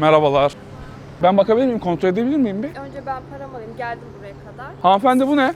Merhabalar. Ben bakabilir miyim? Kontrol edebilir miyim bir? Önce ben paramı alayım. Geldim buraya kadar. Hanımefendi bu ne?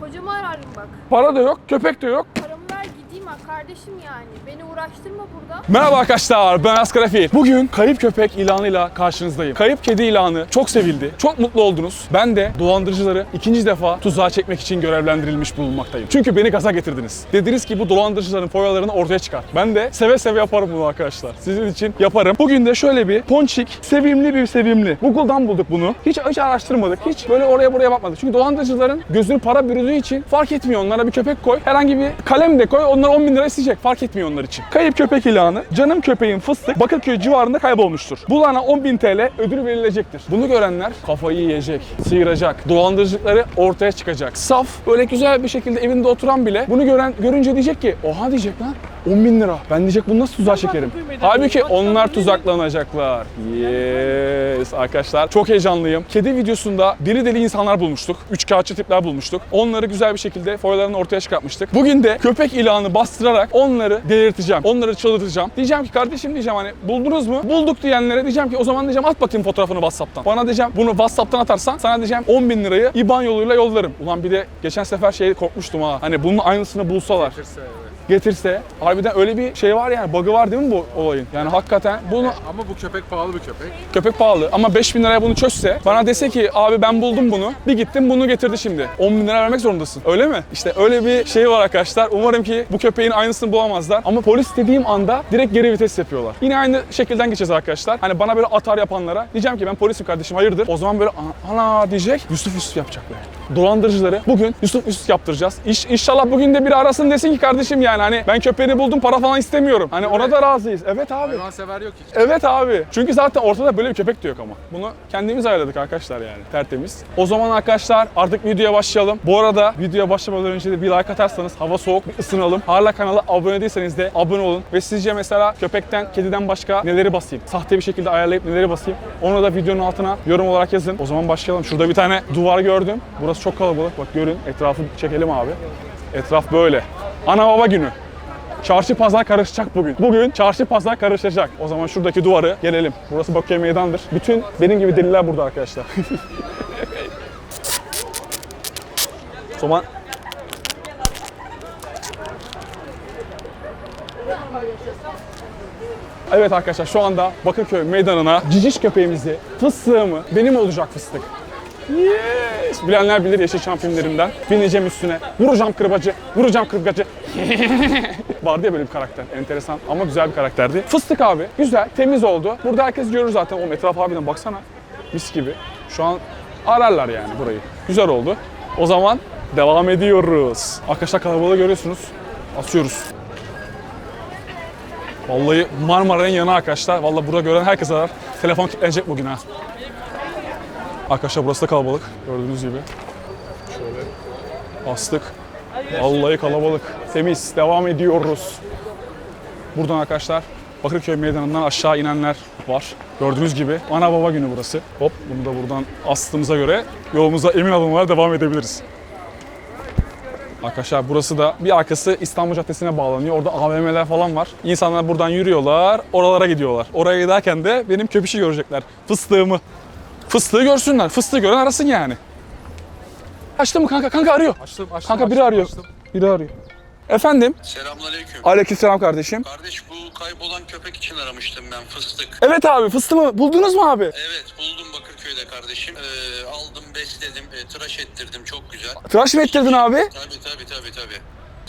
Kocamı ararım bak. Para da yok, köpek de yok. Paramı ver gideyim ha kardeşim yani. Beni uğraştırma burada. Merhaba arkadaşlar, ben Asgar Efil. Bugün kayıp köpek ilanıyla karşınızdayım. Kayıp kedi ilanı çok sevildi, çok mutlu oldunuz. Ben de dolandırıcıları ikinci defa tuzağa çekmek için görevlendirilmiş bulunmaktayım. Çünkü beni gaza getirdiniz. Dediniz ki bu dolandırıcıların foyalarını ortaya çıkar. Ben de seve seve yaparım bunu arkadaşlar. Sizin için yaparım. Bugün de şöyle bir ponçik, sevimli bir sevimli. Google'dan bulduk bunu. Hiç, hiç araştırmadık, hiç böyle oraya buraya bakmadık. Çünkü dolandırıcıların gözünü para bürüdüğü için fark etmiyor. Onlara bir köpek koy, herhangi bir kalem de koy. Onlar 10 bin lira isteyecek. Fark etmiyor onlar için. Kayıp köpek ilanı. Canım köpeğin fıstık Bakırköy civarında kaybolmuştur. Bulana 10 bin TL ödül verilecektir. Bunu görenler kafayı yiyecek, sıyıracak. Dolandırıcılıkları ortaya çıkacak. Saf, böyle güzel bir şekilde evinde oturan bile bunu gören görünce diyecek ki oha diyecek lan 10 bin lira. Ben diyecek bunu nasıl tuzağa çekerim? Halbuki onlar tuzaklanacaklar. Yes arkadaşlar çok heyecanlıyım. Kedi videosunda deli deli insanlar bulmuştuk. Üç kağıtçı tipler bulmuştuk. Onları güzel bir şekilde foyalarını ortaya çıkartmıştık. Bugün de köpek ilanı bastırarak onları delirteceğim. Onları çıldırtacağım. Diyeceğim ki kardeşim diyeceğim hani buldunuz mu? Bulduk diyenlere diyeceğim ki o zaman diyeceğim at bakayım fotoğrafını Whatsapp'tan. Bana diyeceğim bunu Whatsapp'tan atarsan sana diyeceğim 10 bin lirayı IBAN yoluyla yollarım. Ulan bir de geçen sefer şey korkmuştum ha. Hani bunun aynısını bulsalar getirse harbiden öyle bir şey var yani bug'ı var değil mi bu olayın? Yani hakikaten bunu Ama bu köpek pahalı bir köpek. köpek pahalı ama 5000 liraya bunu çözse bana dese ki abi ben buldum bunu bir gittim bunu getirdi şimdi 10 bin lira vermek zorundasın öyle mi? İşte öyle bir şey var arkadaşlar umarım ki bu köpeğin aynısını bulamazlar ama polis dediğim anda direkt geri vites yapıyorlar. Yine aynı şekilden geçeceğiz arkadaşlar. Hani bana böyle atar yapanlara diyeceğim ki ben polisim kardeşim hayırdır? O zaman böyle "Ana- ana diyecek Yusuf Yusuf yapacaklar. Dolandırıcıları bugün Yusuf Yusuf yaptıracağız. İş, inşallah bugün de biri arasın desin ki kardeşim yani hani ben köpeğini buldum para falan istemiyorum. Hani ona da razıyız. Evet abi. Hayvansever yok hiç. Evet abi. Çünkü zaten ortada böyle bir köpek de yok ama. Bunu kendimiz ayarladık arkadaşlar yani. Tertemiz. O zaman arkadaşlar artık videoya başlayalım. Bu arada videoya başlamadan önce de bir like atarsanız hava soğuk bir ısınalım. Hala kanala abone değilseniz de abone olun. Ve sizce mesela köpekten, kediden başka neleri basayım? Sahte bir şekilde ayarlayıp neleri basayım? Onu da videonun altına yorum olarak yazın. O zaman başlayalım. Şurada bir tane duvar gördüm. Burası çok kalabalık. Bak görün. Etrafı çekelim abi. Etraf böyle. Ana baba günü. Çarşı pazar karışacak bugün. Bugün çarşı pazar karışacak. O zaman şuradaki duvarı gelelim. Burası Bakü'ye meydandır. Bütün benim gibi deliler burada arkadaşlar. o Evet arkadaşlar şu anda Bakırköy meydanına ciciş köpeğimizi, fıstığımı, benim olacak fıstık. Yes! Bilenler bilir Yeşilçam filmlerinden. Bineceğim üstüne, vuracağım kırbacı, vuracağım kırbacı. Vardı ya böyle bir karakter, enteresan ama güzel bir karakterdi. Fıstık abi, güzel, temiz oldu. Burada herkes görür zaten, o etraf harbiden baksana. Mis gibi. Şu an ararlar yani burayı. Güzel oldu. O zaman devam ediyoruz. Arkadaşlar kalabalığı görüyorsunuz. Asıyoruz. Vallahi Marmara'nın yanı arkadaşlar. Vallahi burada gören herkes arar. Telefon kilitlenecek bugün ha. Arkadaşlar burası da kalabalık. Gördüğünüz gibi. Şöyle astık. Vallahi kalabalık. Temiz. Devam ediyoruz. Buradan arkadaşlar Bakırköy meydanından aşağı inenler var. Gördüğünüz gibi ana baba günü burası. Hop bunu da buradan astığımıza göre yolumuza emin adımlarla devam edebiliriz. Arkadaşlar burası da bir arkası İstanbul Caddesi'ne bağlanıyor. Orada AVM'ler falan var. İnsanlar buradan yürüyorlar, oralara gidiyorlar. Oraya giderken de benim köpüşü görecekler. Fıstığımı. Fıstığı görsünler. Fıstığı gören arasın yani. Açtı mı kanka? Kanka arıyor. Açtım açtım. Kanka biri açtım, arıyor. açtım. Biri arıyor. Efendim? Selamünaleyküm. Aleykümselam kardeşim. Kardeş bu kaybolan köpek için aramıştım ben fıstık. Evet abi fıstığımı buldunuz mu abi? Evet buldum Bakırköy'de kardeşim. Ee, aldım besledim e, tıraş ettirdim çok güzel. Tıraş mı ettirdin abi? Tabi tabi tabi tabi.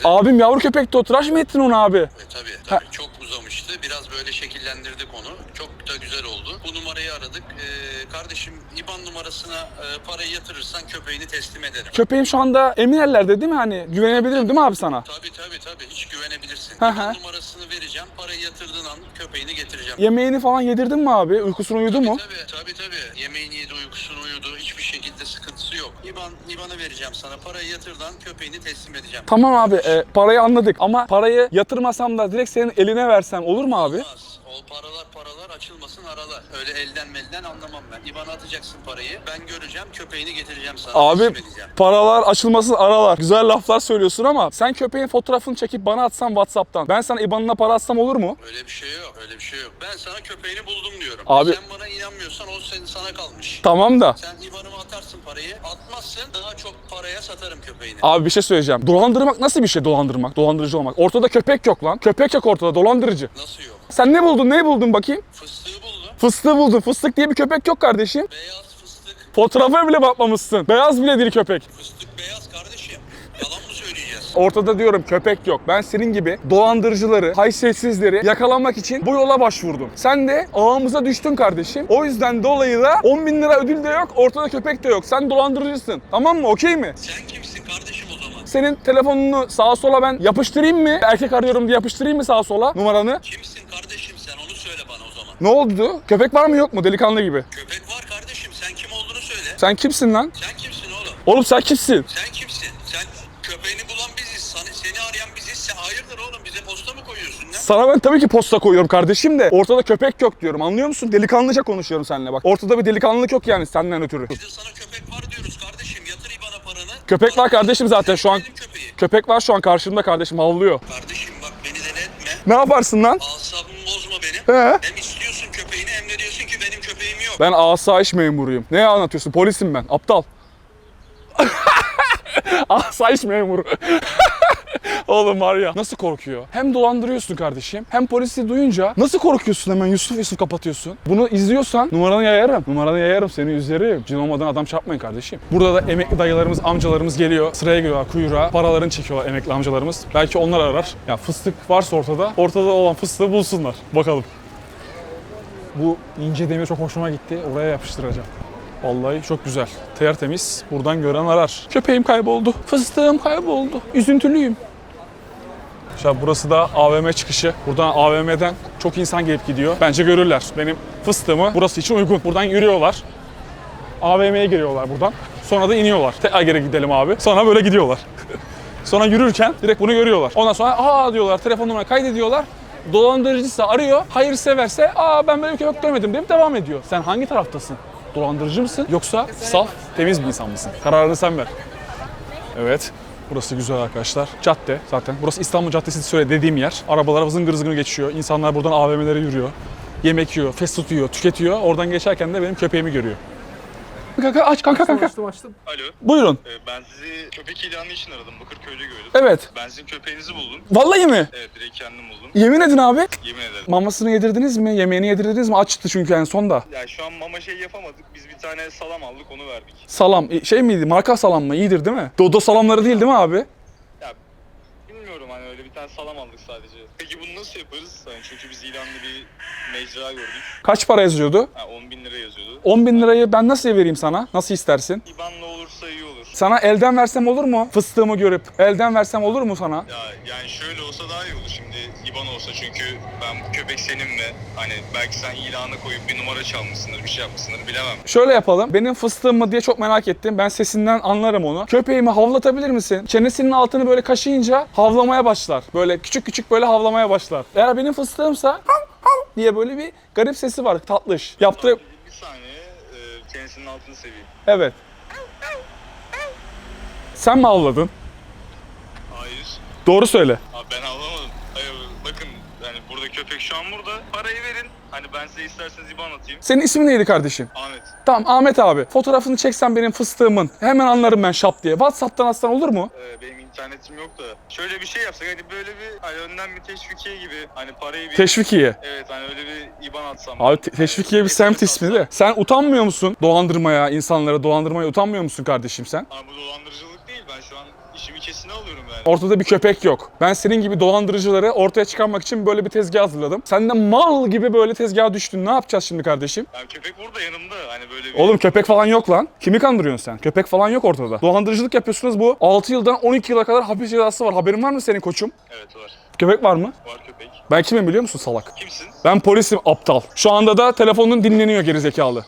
Abim yavru köpekti o. Tıraş mı ettin onu abi? E, tabi tabi çok uzamıştı. Biraz böyle şekillendirdik onu. Çok da güzel oldu. Bu numarayı aradık. Ee, kardeşim IBAN numarasına e, parayı yatırırsan köpeğini teslim ederim. Köpeğim şu anda emin ellerde değil mi? Hani güvenebilirim değil mi abi sana? Tabi tabi tabi hiç güvenebilirsin. Hı hı. IBAN numarasını vereceğim. Parayı yatırdığın an köpeğini getireceğim. Yemeğini falan yedirdin mi abi? Uykusunu uyudu mu? Tabii tabii tabii. Yemeğini yedi, uykusunu uyudu. Hiçbir şekilde sıkıntısı yok. İban, İban'ı vereceğim sana. Parayı yatırdan köpeğini teslim edeceğim. Tamam abi e, parayı anladık ama parayı yatırmasam da direkt senin eline versem olur mu abi? Olmaz. O paralar paralar açılmasın aralar. Öyle elden melden anlamam ben. İBAN'a atacaksın parayı. Ben göreceğim, köpeğini getireceğim sana. Abi paralar açılmasın aralar. Güzel laflar söylüyorsun ama sen köpeğin fotoğrafını çekip bana atsan Whatsapp'tan. Ben sana IBAN'ına para atsam olur mu? Öyle bir şey yok, öyle bir şey yok. Ben sana köpeğini buldum diyorum. Abi- Sen bana inanmıyorsan o senin sana kalmış. Tamam da. Sen IBAN'ıma atarsın parayı. Atmazsın daha çok paraya satarım köpeğini. Abi bir şey söyleyeceğim. Dolandırmak nasıl bir şey dolandırmak? Dolandırıcı olmak. Ortada köpek yok lan. Köpek yok ortada dolandırıcı. Nasıl yok? Sen ne buldun? Ne buldun bakayım? Fıstığı buldum. Fıstığı buldun. Fıstık diye bir köpek yok kardeşim. Beyaz fıstık. Fotoğrafa bile bakmamışsın. Beyaz bile değil köpek. Fıstık beyaz kardeşim. Yalan mı söyleyeceğiz? Ortada diyorum köpek yok. Ben senin gibi dolandırıcıları, haysiyetsizleri yakalamak için bu yola başvurdum. Sen de ağımıza düştün kardeşim. O yüzden dolayı da 10 bin lira ödül de yok, ortada köpek de yok. Sen dolandırıcısın. Tamam mı? Okey mi? Sen kimsin kardeşim o zaman? Senin telefonunu sağa sola ben yapıştırayım mı? Erkek arıyorum diye yapıştırayım mı sağa sola numaranı? Kimsin kardeşim sen onu söyle bana o zaman. Ne oldu? Köpek var mı yok mu delikanlı gibi? Köpek var kardeşim sen kim olduğunu söyle. Sen kimsin lan? Sen kimsin oğlum? Oğlum sen kimsin? Sen kimsin? Sen köpeğini bulan biziz. Seni, seni arayan biziz. Sen hayırdır oğlum bize posta mı koyuyorsun lan? Sana ben tabii ki posta koyuyorum kardeşim de ortada köpek yok diyorum anlıyor musun? Delikanlıca konuşuyorum seninle bak. Ortada bir delikanlılık yok yani senden ötürü. Biz de sana köpek var diyoruz kardeşim. Yatır ibana paranı. Köpek var kardeşim zaten şu an. Köpeği. Köpek var şu an karşımda kardeşim havlıyor. Kardeşim bak beni deli etme. Ne yaparsın lan? Asabımı bozma benim. He? Hem istiyorsun köpeğini hem de diyorsun ki benim köpeğim yok. Ben asayiş memuruyum. Ne anlatıyorsun? Polisim ben. Aptal. asayiş memuru. Oğlum var ya nasıl korkuyor? Hem dolandırıyorsun kardeşim hem polisi duyunca nasıl korkuyorsun hemen Yusuf Yusuf kapatıyorsun. Bunu izliyorsan numaranı yayarım. Numaranı yayarım seni üzerim. Cin olmadan adam çarpmayın kardeşim. Burada da emekli dayılarımız amcalarımız geliyor. Sıraya giriyorlar kuyruğa. Paralarını çekiyorlar emekli amcalarımız. Belki onlar arar. Ya fıstık varsa ortada. Ortada olan fıstığı bulsunlar. Bakalım. Bu ince demir çok hoşuma gitti. Oraya yapıştıracağım. Vallahi çok güzel. Tertemiz. Buradan gören arar. Köpeğim kayboldu. Fıstığım kayboldu. Üzüntülüyüm. İşte burası da AVM çıkışı. Buradan AVM'den çok insan gelip gidiyor. Bence görürler. Benim fıstığımı burası için uygun. Buradan yürüyorlar. AVM'ye giriyorlar buradan. Sonra da iniyorlar. Tekrar geri gidelim abi. Sonra böyle gidiyorlar. Sonra yürürken direkt bunu görüyorlar. Ondan sonra aa diyorlar telefon numarayı kaydediyorlar. Dolandırıcıysa arıyor. Hayırseverse aa ben böyle bir görmedim deyip devam ediyor. Sen hangi taraftasın? Dolandırıcı mısın? Yoksa saf, temiz bir insan mısın? Kararını sen ver. Evet. Burası güzel arkadaşlar. Cadde zaten. Burası İstanbul Caddesi söyle dediğim yer. Arabalar zıngır zıngır geçiyor. İnsanlar buradan AVM'lere yürüyor. Yemek yiyor, fast food yiyor, tüketiyor. Oradan geçerken de benim köpeğimi görüyor. Kanka aç kanka kanka. Açtım açtım. Alo, Buyurun. e, ben sizi köpek ilanı için aradım. Bakırköy'de gördüm. Evet. Ben sizin köpeğinizi buldum. Vallahi mi? Evet, direkt kendim buldum. Yemin edin abi. Yemin ederim. Mamasını yedirdiniz mi? Yemeğini yedirdiniz mi? Açtı çünkü en son da. Yani şu an mama şey yapamadık. Biz bir tane salam aldık, onu verdik. Salam şey miydi? Marka salam mı? İyidir değil mi? Dodo salamları değil değil mi abi? Ya bilmiyorum hani öyle bir tane salam aldık sadece. Peki bunu nasıl yaparız? Yani çünkü biz ilanlı bir mecra gördük. Kaç para yazıyordu? Ha, 10 bin lira yazıyordu. 10 bin lirayı ben nasıl vereyim sana? Nasıl istersin? İban'la olursa iyi olur. Sana elden versem olur mu? Fıstığımı görüp elden versem olur mu sana? Ya yani şöyle olsa daha iyi olur şimdi İban olsa çünkü ben bu köpek senin mi? Hani belki sen ilanı koyup bir numara çalmışsındır, bir şey yapmışsındır bilemem. Şöyle yapalım. Benim fıstığım mı diye çok merak ettim. Ben sesinden anlarım onu. Köpeğimi havlatabilir misin? Çenesinin altını böyle kaşıyınca havlamaya başlar. Böyle küçük küçük böyle havlamaya başlar. Eğer benim fıstığımsa hav hav diye böyle bir garip sesi var. Tatlış. Yaptı. Bir saniye kendisinin altını seveyim. Evet. Sen mi havladın? Hayır. Doğru söyle. Abi ben anlamadım. Hayır bakın yani burada köpek şu an burada. Parayı verin. Hani ben size isterseniz IBAN atayım. Senin ismin neydi kardeşim? Ahmet. Tamam Ahmet abi. Fotoğrafını çeksen benim fıstığımın. Hemen anlarım ben şap diye. Whatsapp'tan atsan olur mu? e, benim internetim yok da. Şöyle bir şey yapsak hani böyle bir hani önden bir teşvikiye gibi. Hani parayı bir... Teşvikiye. Evet hani öyle bir IBAN atsam. Abi te- teşvikiye bir semt ismi de. Sen utanmıyor musun dolandırmaya, insanlara dolandırmaya utanmıyor musun kardeşim sen? Ama bu dolandırıcılık değil. Ben şu an işimi alıyorum yani. Ortada bir köpek yok. Ben senin gibi dolandırıcıları ortaya çıkarmak için böyle bir tezgah hazırladım. Sen de mal gibi böyle tezgaha düştün. Ne yapacağız şimdi kardeşim? Yani köpek burada yanımda. Hani böyle bir... Oğlum köpek falan yok lan. Kimi kandırıyorsun sen? Köpek falan yok ortada. Dolandırıcılık yapıyorsunuz bu. 6 yıldan 12 yıla kadar hapis cezası var. Haberin var mı senin koçum? Evet var. Köpek var mı? Var köpek. Ben kimim biliyor musun salak? Kimsin? Ben polisim aptal. Şu anda da telefonun dinleniyor gerizekalı.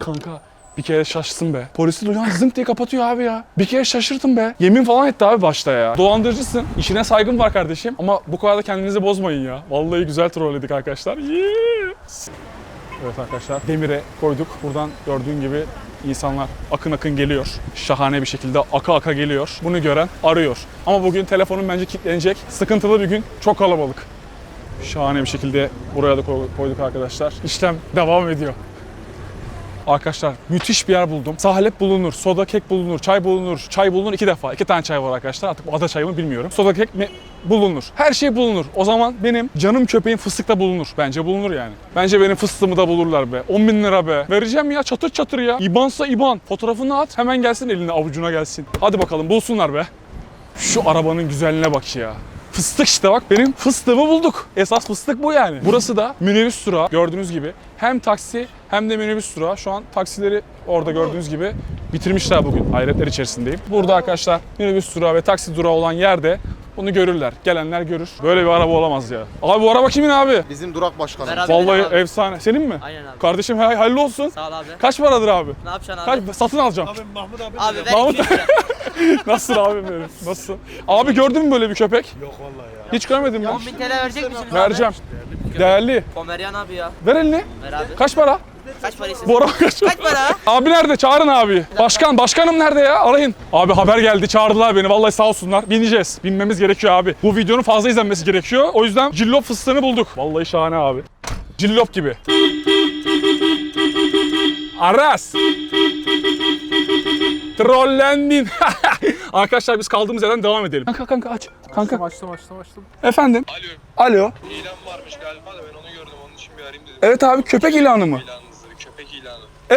Kanka Bir kere şaşsın be. Polisi duyan zınk diye kapatıyor abi ya. Bir kere şaşırtın be. Yemin falan etti abi başta ya. Dolandırıcısın. İşine saygım var kardeşim. Ama bu kadar da kendinizi bozmayın ya. Vallahi güzel trolledik arkadaşlar. Yes. Evet arkadaşlar demire koyduk. Buradan gördüğün gibi insanlar akın akın geliyor. Şahane bir şekilde aka aka geliyor. Bunu gören arıyor. Ama bugün telefonum bence kilitlenecek. Sıkıntılı bir gün. Çok kalabalık. Şahane bir şekilde buraya da koy- koyduk arkadaşlar. İşlem devam ediyor. Arkadaşlar müthiş bir yer buldum. Sahalep bulunur, soda kek bulunur, çay bulunur. Çay bulunur iki defa. İki tane çay var arkadaşlar. Artık bu ada çayı mı bilmiyorum. Soda kek mi? Bulunur. Her şey bulunur. O zaman benim canım köpeğim fıstıkta bulunur. Bence bulunur yani. Bence benim fıstığımı da bulurlar be. 10 bin lira be. Vereceğim ya çatır çatır ya. İbansa İban. Fotoğrafını at. Hemen gelsin eline avucuna gelsin. Hadi bakalım bulsunlar be. Şu arabanın güzelliğine bak ya. Fıstık işte bak benim fıstığımı bulduk. Esas fıstık bu yani. Burası da minibüs durağı gördüğünüz gibi. Hem taksi hem de minibüs durağı. Şu an taksileri orada gördüğünüz gibi bitirmişler bugün. Hayretler içerisindeyim. Burada arkadaşlar minibüs durağı ve taksi durağı olan yerde bunu görürler. Gelenler görür. Böyle bir araba olamaz ya. Abi bu araba kimin abi? Bizim durak başkanı. Abi, Vallahi abi. efsane. Senin mi? Aynen abi. Kardeşim hay- hayırlı olsun. Sağ ol abi. Kaç paradır abi? Ne yapacaksın abi? Kaç satın alacağım. Abi Mahmut- 200 lira. Nasılsın abim benim? Nasılsın? Abi gördün mü böyle bir köpek? Yok vallahi ya. Hiç görmedim ya. 10 bin TL verecek misiniz abi? Vereceğim. Değerli. Pomeryan abi ya. Ver elini. Ver abi. Kaç para? Kaç para istiyorsun? Bu araba kaç para? Kaç para? Abi nerede? Çağırın abi. Başkan, başkanım nerede ya? Arayın. Abi haber geldi. Çağırdılar beni. Vallahi sağ olsunlar. Bineceğiz. Binmemiz gerekiyor abi. Bu videonun fazla izlenmesi gerekiyor. O yüzden cillop fıstığını bulduk. Vallahi şahane abi. Cillop gibi. Aras. Trollendin. Arkadaşlar biz kaldığımız yerden devam edelim. Kanka kanka aç. Kanka. Açtım açtım açtım. Efendim. Alo. Alo. İlan varmış galiba da ben onu gördüm. Onun için bir arayayım dedim. Evet abi köpek ilanı mı? İlanı.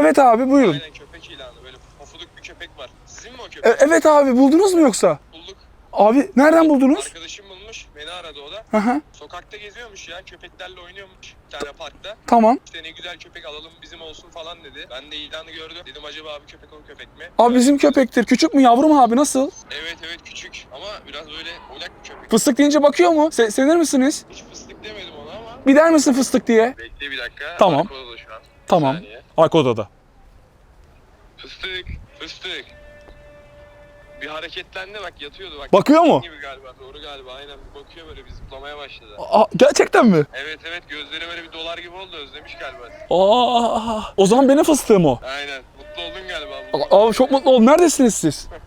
Evet abi buyurun. Aynen köpek ilanı. Böyle pofuduk bir köpek var. Sizin mi o E- köpek? evet abi buldunuz mu yoksa? Bulduk. Abi nereden buldunuz? Arkadaşım bulmuş. Beni aradı o da. Hı hı. Sokakta geziyormuş ya. Köpeklerle oynuyormuş. Bir tane parkta. Tamam. İşte ne güzel köpek alalım bizim olsun falan dedi. Ben de ilanı gördüm. Dedim acaba abi köpek o köpek mi? Abi bizim köpektir. Küçük mü yavru mu abi nasıl? Evet evet küçük ama biraz böyle oynak bir köpek. Fıstık deyince bakıyor mu? Se- senir misiniz? Hiç fıstık demedim ona ama. Bir der misin fıstık diye? Bekle bir dakika. Tamam. Arkada Tamam. saniye. Arka odada. Fıstık, fıstık. Bir hareketlendi bak yatıyordu bak. Bakıyor mu? Gibi galiba doğru galiba aynen bir bakıyor böyle bir zıplamaya başladı. Aa, gerçekten mi? Evet evet gözleri böyle bir dolar gibi oldu özlemiş galiba. Aa, o zaman benim fıstığım o. Aynen mutlu oldun galiba. bu. Aa, çok mutlu oldum. Neredesiniz siz?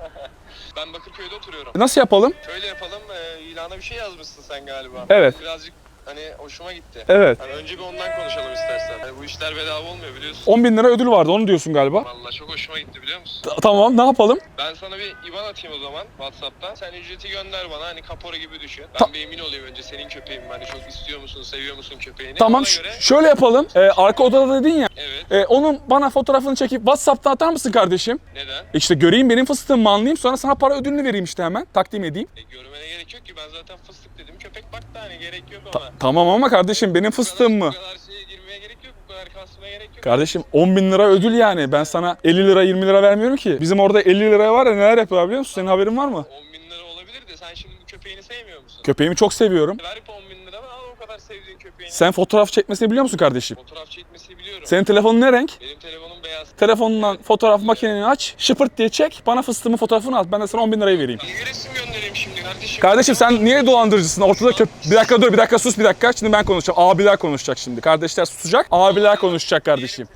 Ben Bakırköy'de oturuyorum. Nasıl yapalım? Şöyle yapalım e, ilana bir şey yazmışsın sen galiba. Evet. Birazcık hani hoşuma gitti. Evet. Hani önce bir ondan konuşalım istersen. Hani bu işler bedava olmuyor biliyorsun. 10 bin lira ödül vardı onu diyorsun galiba. Vallahi çok hoşuma gitti biliyor musun? Ta- tamam ne yapalım? Ben sana bir IBAN atayım o zaman WhatsApp'tan. Sen ücreti gönder bana hani kapora gibi düşün. Ben Ta- bir emin olayım önce senin köpeğin mi? Hani çok istiyor musun, seviyor musun köpeğini? Tamam Ona ş- göre şöyle yapalım. Ee, arka odada dedin ya. evet. Ee, onun bana fotoğrafını çekip WhatsApp'tan atar mısın kardeşim? Neden? İşte göreyim benim fıstığımı anlayayım sonra sana para ödülünü vereyim işte hemen. Takdim edeyim. E, görmene gerek yok ki. Ben zaten fıstık dedim. Köpek baktı hani gerek yok ona. Tamam ama kardeşim benim fıstığım mı? Bu kadar şeye girmeye gerek yok. Bu kadar kasmaya gerek yok. Kardeşim 10 bin lira ödül yani. Ben sana 50 lira 20 lira vermiyorum ki. Bizim orada 50 liraya var ya neler yapıyor biliyor musun? Senin haberin var mı? 10 bin lira olabilir de sen şimdi bu köpeğini sevmiyor musun? Köpeğimi çok seviyorum. Ver 10 bin lira al o kadar sevdiğin köpeğini. Sen fotoğraf çekmesini biliyor musun kardeşim? Fotoğraf çekmesini biliyorum. Senin telefonun ne renk? Benim telefonum. Telefonundan fotoğraf makineni aç, şıpırt diye çek, bana fıstığımın fotoğrafını at. Ben de sana 10 bin lirayı vereyim. Niye resim göndereyim şimdi kardeşim? Kardeşim sen niye dolandırıcısın? Ortada köp... Bir dakika dur, bir dakika sus bir dakika. Şimdi ben konuşacağım. Abiler konuşacak şimdi. Kardeşler susacak, abiler konuşacak kardeşim.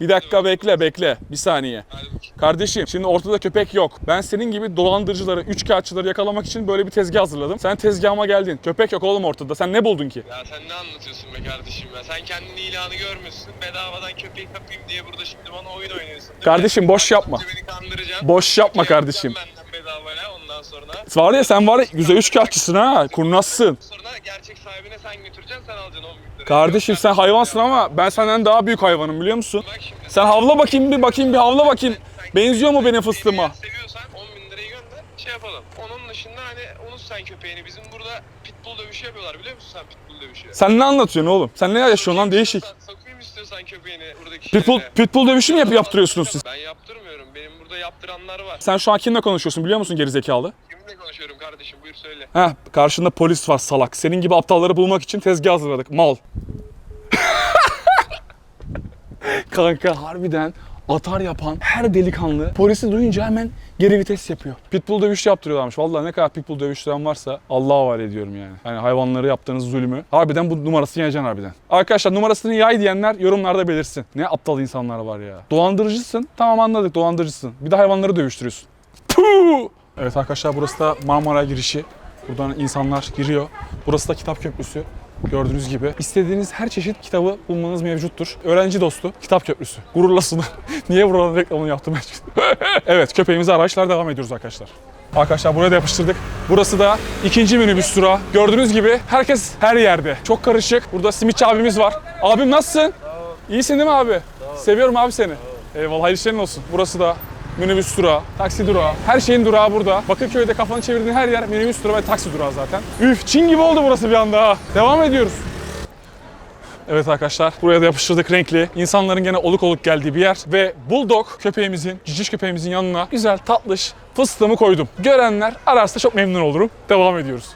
Bir dakika bekle, bekle. Bir saniye. Kardeşim şimdi ortada köpek yok. Ben senin gibi dolandırıcıları, üçkağıtçıları yakalamak için böyle bir tezgah hazırladım. Sen tezgahıma geldin. Köpek yok oğlum ortada. Sen ne buldun ki? Ya sen ne anlatıyorsun be kardeşim ya? Sen kendin ilanı görmüşsün. Bedavadan köpeği kapayım diye burada şimdi bana oyun oynuyorsun. değil mi? Kardeşim boş yapma. Beni kandıracaksın. Boş yapma Köpeği kardeşim. Benden bedavaya ondan sonra. Var ya sen var ya güzel üçkağıtçısın ha. Kurnazsın. Sonra gerçek sahibine sen götüreceksin sen alacaksın 10 bin lirayı. Kardeşim sen hayvansın ama ben senden daha büyük hayvanım biliyor musun? Bak şimdi. Sen havla bakayım bir bakayım bir havla bakayım. Benziyor mu benim fıstığıma? Seviyorsan 10 bin lirayı gönder şey yapalım. Onun dışında hani unut sen köpeğini. Bizim burada pitbull dövüşü yapıyorlar biliyor musun sen pitbull dövüşü? Sen ne anlatıyorsun oğlum? Sen ne yaşıyorsun lan değişik. Sokayım istiyorsan köpeğini buradaki Pitbull, şeylere. pitbull dövüşü mü yap yaptırıyorsunuz siz? Ben yaptırmıyorum. Benim burada yaptıranlar var. Sen şu an kimle konuşuyorsun biliyor musun gerizekalı? Kiminle konuşuyorum kardeşim? Buyur söyle. Heh karşında polis var salak. Senin gibi aptalları bulmak için tezgah hazırladık. Mal. Kanka harbiden atar yapan her delikanlı polisi duyunca hemen geri vites yapıyor. Pitbull dövüşü yaptırıyorlarmış. Vallahi ne kadar pitbull dövüştüren varsa Allah'a havale ediyorum yani. Hani hayvanları yaptığınız zulmü. Harbiden bu numarasını yayacaksın harbiden. Arkadaşlar numarasını yay diyenler yorumlarda belirsin. Ne aptal insanlar var ya. Dolandırıcısın. Tamam anladık dolandırıcısın. Bir de hayvanları dövüştürüyorsun. Puh! Evet arkadaşlar burası da Marmara girişi. Buradan insanlar giriyor. Burası da kitap köprüsü. Gördüğünüz gibi. istediğiniz her çeşit kitabı bulmanız mevcuttur. Öğrenci dostu, kitap köprüsü. Gururla sunu. Niye buranın reklamını yaptım ben? evet köpeğimize araçlar devam ediyoruz arkadaşlar. Arkadaşlar buraya da yapıştırdık. Burası da ikinci minibüs durağı. Gördüğünüz gibi herkes her yerde. Çok karışık. Burada simitçi abimiz var. Abim nasılsın? İyisin değil mi abi? Seviyorum abi seni. Eyvallah hayırlı işlerin olsun. Burası da minibüs durağı, taksi durağı. Her şeyin durağı burada. Bakırköy'de kafanı çevirdiğin her yer minibüs durağı ve taksi durağı zaten. Üf Çin gibi oldu burası bir anda ha. Devam ediyoruz. Evet arkadaşlar buraya da yapıştırdık renkli. İnsanların gene oluk oluk geldiği bir yer. Ve Bulldog köpeğimizin, ciciş köpeğimizin yanına güzel tatlış fıstığımı koydum. Görenler ararsa çok memnun olurum. Devam ediyoruz.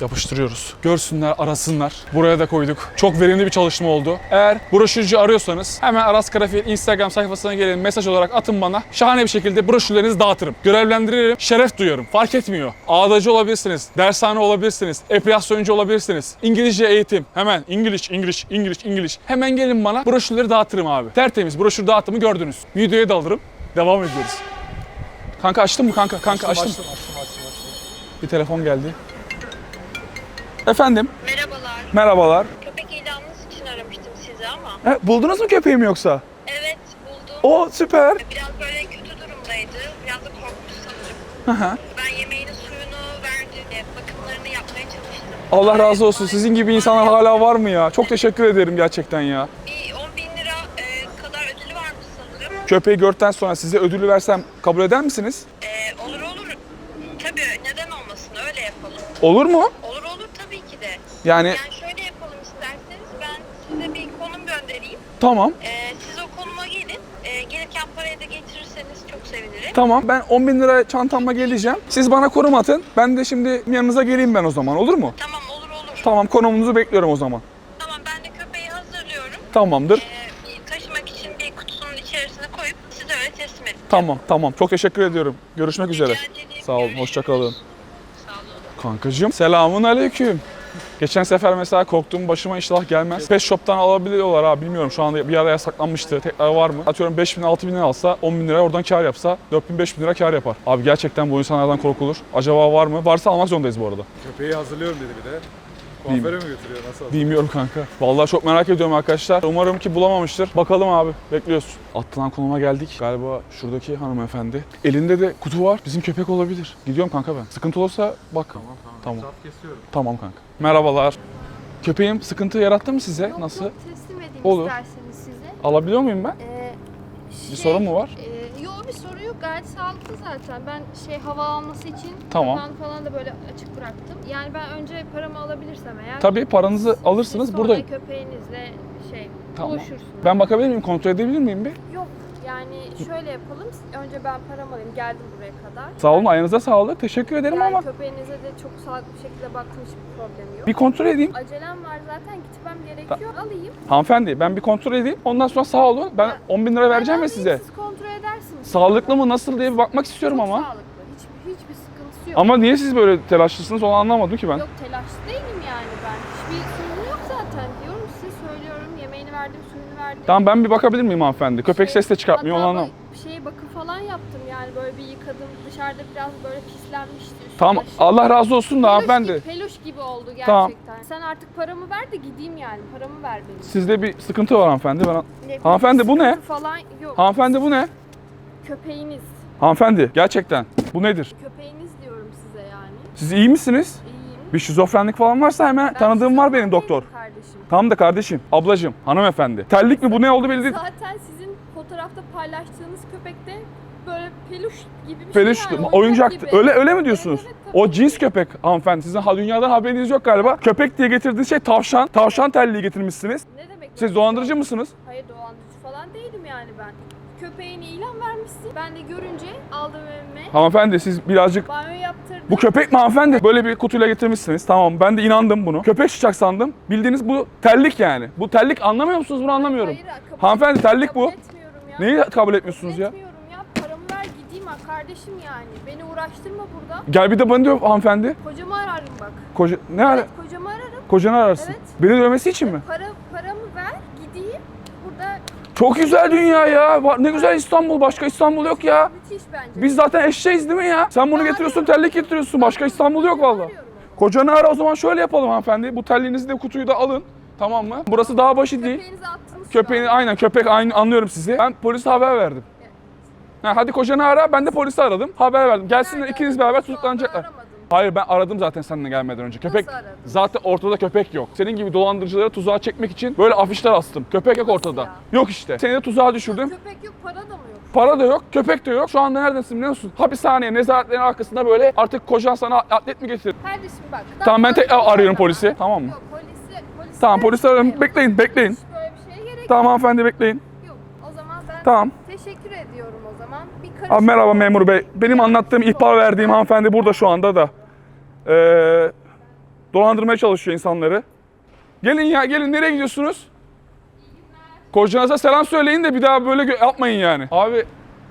Yapıştırıyoruz. Görsünler, arasınlar. Buraya da koyduk. Çok verimli bir çalışma oldu. Eğer broşürcü arıyorsanız hemen Aras Karafiil Instagram sayfasına gelin mesaj olarak atın bana. Şahane bir şekilde broşürlerinizi dağıtırım. Görevlendiririm. Şeref duyarım. Fark etmiyor. Ağdacı olabilirsiniz. Dershane olabilirsiniz. Epilasyoncu olabilirsiniz. İngilizce eğitim. Hemen English, English, English, English. Hemen gelin bana. Broşürleri dağıtırım abi. Tertemiz broşür dağıtımı gördünüz. Videoya da alırım. Devam ediyoruz. Kanka açtın mı kanka? Kanka açtım. Açtım açtım açtım. Bir telefon geldi. Efendim? Merhabalar. Merhabalar. Köpek ilanınız için aramıştım sizi ama. He, buldunuz mu köpeğimi yoksa? Evet buldum. O süper. Biraz böyle kötü durumdaydı. Biraz da korkmuş sanırım. Hı hı. Ben yemeğini suyunu verdi. Bakımlarını yapmaya çalıştım. Allah razı olsun. Sizin gibi insanlar hala var mı ya? Çok teşekkür ederim gerçekten ya. Bir 10 bin lira e, kadar ödülü varmış sanırım. Köpeği gördükten sonra size ödülü versem kabul eder misiniz? E, olur olur. Tabii neden olmasın öyle yapalım. Olur mu? Olur olur tabii ki de. Yani Yani şöyle yapalım isterseniz ben size bir konum göndereyim. tamam. E, siz o konuma gelin. E, gelirken parayı da getirirseniz çok sevinirim. Tamam ben 10 bin lira çantamla geleceğim. Siz bana konum atın. Ben de şimdi yanınıza geleyim ben o zaman olur mu? Tamam olur olur. Tamam konumunuzu bekliyorum o zaman. Tamam ben de köpeği hazırlıyorum. Tamamdır. Ee, taşımak için bir kutusunun içerisine koyup size öyle teslim edeceğim. Tamam tamam. Çok teşekkür ediyorum. Görüşmek üzere. Ederim. Sağ olun. Görüşürüz. Hoşça kalın. Sağ olun. Kankacığım selamun aleyküm. Geçen sefer mesela korktuğum başıma inşallah gelmez. Pet Shop'tan alabiliyorlar ha bilmiyorum şu anda bir ara yasaklanmıştı. Tekrar var mı? Atıyorum 5000 6000 lira alsa 10 bin lira oradan kar yapsa 4000 5000 lira kar yapar. Abi gerçekten bu insanlardan korkulur. Acaba var mı? Varsa almak zorundayız bu arada. Köpeği hazırlıyorum dedi bir de. Kuaföre mi götürüyor nasıl? Bilmiyorum kanka. Vallahi çok merak ediyorum arkadaşlar. Umarım ki bulamamıştır. Bakalım abi. Bekliyoruz. Attılan konuma geldik. Galiba şuradaki hanımefendi. Elinde de kutu var. Bizim köpek olabilir. Gidiyorum kanka ben. Sıkıntı olursa bak. Tamam tamam. Saf kesiyorum. Tamam kanka. Merhabalar. Köpeğim sıkıntı yarattı mı size? Yok, Nasıl? Yok teslim edeyim Olur. isterseniz size. Alabiliyor muyum ben? Ee, Bir şey, sorun mu var? E, yok bir sorun yok gayet sağlıklı zaten. Ben şey hava alması için Tamam. falan da böyle açık bıraktım. Yani ben önce paramı alabilirsem eğer. Tabii paranızı siz alırsınız. sonra Buradayım. köpeğinizle şey Tamam. buluşursunuz. Ben bakabilir miyim? Kontrol edebilir miyim bir? Yok yani şöyle yapalım. Önce ben paramı alayım. Geldim buraya kadar. Sağ olun. Ayağınıza sağlık. Teşekkür ederim Yani ama köpeğinize de çok sağlıklı bir şekilde baktım hiçbir problem yok. bir kontrol edeyim. Acelem var zaten gitmem gerekiyor. Alayım. Hanımefendi ben bir kontrol edeyim. Ondan sonra sağ olun. Ben 10 bin lira vereceğim Ben ya size. Siz kontrol edersiniz. Sağlıklı mı nasıl diye bir bakmak istiyorum Çok ama. sağlıklı. Hiçbir, hiçbir sıkıntısı yok. Ama niye siz böyle telaşlısınız onu anlamadım ki ben. Yok telaşlı değilim Tamam ben bir bakabilir miyim hanımefendi? Köpek Şey, ses de çıkartmıyor onu hatta anlamam. bu- Şey bakım falan yaptım yani böyle bir yıkadım. Dışarıda biraz böyle pislenmişti. üstü Tamam başı. Allah razı olsun da Peluş hanımefendi. gibi, peluş gibi oldu gerçekten. Tamam. Sen artık paramı ver de gideyim yani. Paramı ver benim. Sizde bir sıkıntı var hanımefendi. Ben... Ne, Hanımefendi, bu ne? sıkıntı Falan yok. Hanımefendi bu ne? Köpeğiniz. Hanımefendi gerçekten bu nedir? Köpeğiniz diyorum size yani. Siz iyi misiniz? Bir şizofrenlik falan varsa hemen tanıdığım var benim doktor. Kardeşim. Tamam da kardeşim, ablacığım, hanımefendi. Terlik mi bu ne oldu belli değil. Zaten sizin fotoğrafta paylaştığınız köpekte böyle peluş gibi bir Peluş, şey yani. oyuncaktı. gibi. Öyle öyle mi diyorsunuz? Evet, evet. O cins köpek hanımefendi. Sizin ha dünyadan haberiniz yok galiba. Köpek diye getirdiğiniz şey tavşan. Tavşan terliği getirmişsiniz. Ne demek? Siz dolandırıcı mısınız? Hayır yani ben. Köpeğini ilan vermişsin. Ben de görünce aldım evime. Hanımefendi siz birazcık Banyo yaptırdım. Bu köpek mi hanımefendi? Böyle bir kutuyla getirmişsiniz. Tamam ben de inandım bunu. Köpek çıkacak sandım. Bildiğiniz bu terlik yani. Bu terlik anlamıyor musunuz bunu anlamıyorum. Hayır, kabul- Hanımefendi, terlik kabul bu. etmiyorum Neyi kabul etmiyorsunuz ya? Etmiyorum ya. Paramı ver gideyim ha kardeşim yani. Beni uğraştırma burada. Gel bir de bana diyor hanımefendi. Kocamı ararım bak. Koca, ne ara? Evet kocamı ararım. Kocanı ararsın. Evet. Beni dövmesi için mi? Para paramı Çok güzel dünya ya. Ne güzel İstanbul. Başka İstanbul yok ya. müthiş bence. Biz zaten eşeğiz değil mi ya? Sen bunu getiriyorsun, terlik getiriyorsun. Başka İstanbul yok valla. Kocanı ara o zaman şöyle yapalım hanımefendi. Bu terliğinizi de kutuyu da alın. Tamam mı? Burası dağ başı değil. Köpeğinizi attınız. Köpeğini aynen köpek aynı anlıyorum sizi. Ben polise haber verdim. Ha, hadi kocanı ara ben de polisi aradım. Haber verdim. Gelsinler ikiniz beraber tutuklanacaklar. Hayır ben aradım zaten seninle gelmeden önce. Köpek aradın? zaten ortada köpek yok. Senin gibi dolandırıcıları tuzağa çekmek için böyle afişler astım. Köpek yok ortada. ya? Yok işte. Seni de tuzağa düşürdüm. Köpek yok para da mı yok? Para da yok, köpek de yok. Şu anda neredesin biliyor musun? Hapishane, nezaretlerin arkasında böyle artık kocan sana atlet mi getirir? Kardeşim bak. Tamam ben tekrar arıyorum polisi. Tamam mı? Yok polisi, polisi Tamam polisi arıyorum. Bekleyin, bekleyin. Hiç böyle bir şeye gerek Tamam hanımefendi bekleyin. yok. O zaman ben Tamam. teşekkür ediyorum Abi merhaba memur bey. Benim anlattığım, ihbar verdiğim hanımefendi burada şu anda da. Ee, dolandırmaya çalışıyor insanları. Gelin ya gelin nereye gidiyorsunuz? Kocanıza selam söyleyin de bir daha böyle yapmayın yani. Abi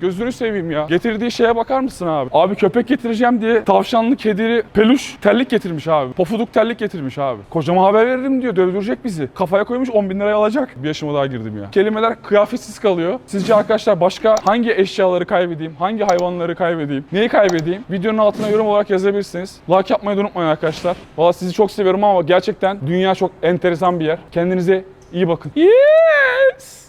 gözünü seveyim ya. Getirdiği şeye bakar mısın abi? Abi köpek getireceğim diye tavşanlı, kedili, peluş terlik getirmiş abi. Pofuduk terlik getirmiş abi. Kocama haber veririm diyor dövdürecek bizi. Kafaya koymuş 10 bin liraya alacak. Bir yaşıma daha girdim ya. Kelimeler kıyafetsiz kalıyor. Sizce arkadaşlar başka hangi eşyaları kaybedeyim? Hangi hayvanları kaybedeyim? Neyi kaybedeyim? Videonun altına yorum olarak yazabilirsiniz. Like yapmayı unutmayın arkadaşlar. Valla sizi çok seviyorum ama gerçekten dünya çok enteresan bir yer. Kendinize iyi bakın. Yeah!